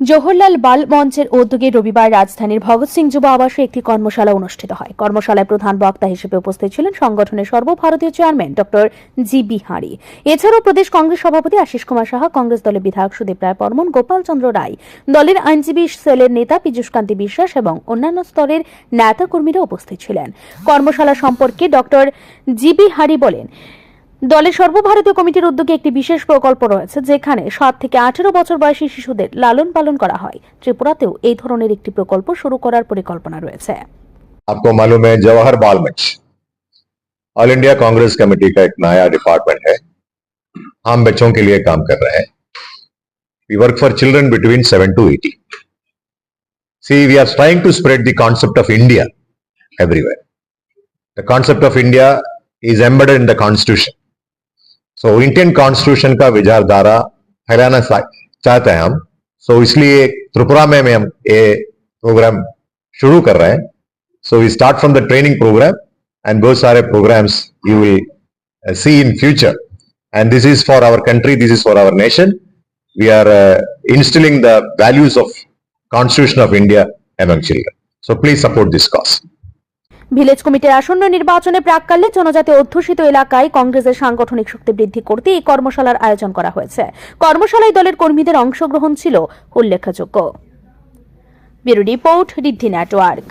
জওহরলাল বাল মঞ্চের উদ্যোগে রবিবার রাজধানীর ভগৎ সিং যুব আবাসে একটি কর্মশালা অনুষ্ঠিত হয়। কর্মশালায় প্রধান বক্তা হিসেবে উপস্থিত ছিলেন সংগঠনের সর্বভারতীয় চেয়ারম্যান ডক্টর জি বিহারি এছাড়াও প্রদেশ কংগ্রেস সভাপতি আশিস কুমার সাহা, কংগ্রেস দলের বিধায়ক সুদীপ রায় বর্মন, গোপাল চন্দ্র রায়। দলের আইনজীবী সেলের নেতা পীযুষ কান্তি বিশ্বাস এবং অন্যান্য স্তরের নেতাকর্মীরা উপস্থিত ছিলেন। কর্মশালা সম্পর্কে ডক্টর জি বিহারি বলেন দলের সর্বভারতীয় কমিটির উদ্যোগে একটি বিশেষ প্রকল্প রয়েছে যেখানে সাত থেকে আঠেরো বছর বয়সী শিশুদের লালন পালন করা হয় ত্রিপুরাতেও এই ধরনের একটি প্রকল্প শুরু করার পরিকল্পনা রয়েছে आपको मालूम है जवाहर बाल मंच ऑल इंडिया कांग्रेस कमेटी का एक नया डिपार्टमेंट है हम बच्चों के लिए काम कर रहे हैं we work for children between seven to eighty see we are trying to spread the concept of India everywhere the concept of India is embedded in the constitution so Indian constitution का विचारधारा फैलाना चा- चाहते हैं हम सो इसलिए त्रिपुरा में में हम ये प्रोग्राम शुरू कर रहे हैं So we start from the training program and those are programs you will uh, see in future. And this is for our country, this is for our nation. We are uh, instilling the values of Constitution of India among children. So please support this cause. Village কমিটির আসন্ন নির্বাচনে প্রাককালে জনজাতি অধ্যুষিত এলাকায় কংগ্রেসের সাংগঠনিক শক্তি বৃদ্ধি করতে এই কর্মশালার আয়োজন করা হয়েছে। কর্মশালায় দলের কর্মীদের অংশগ্রহণ ছিল উল্লেখযোগ্য। Report Riddhi network.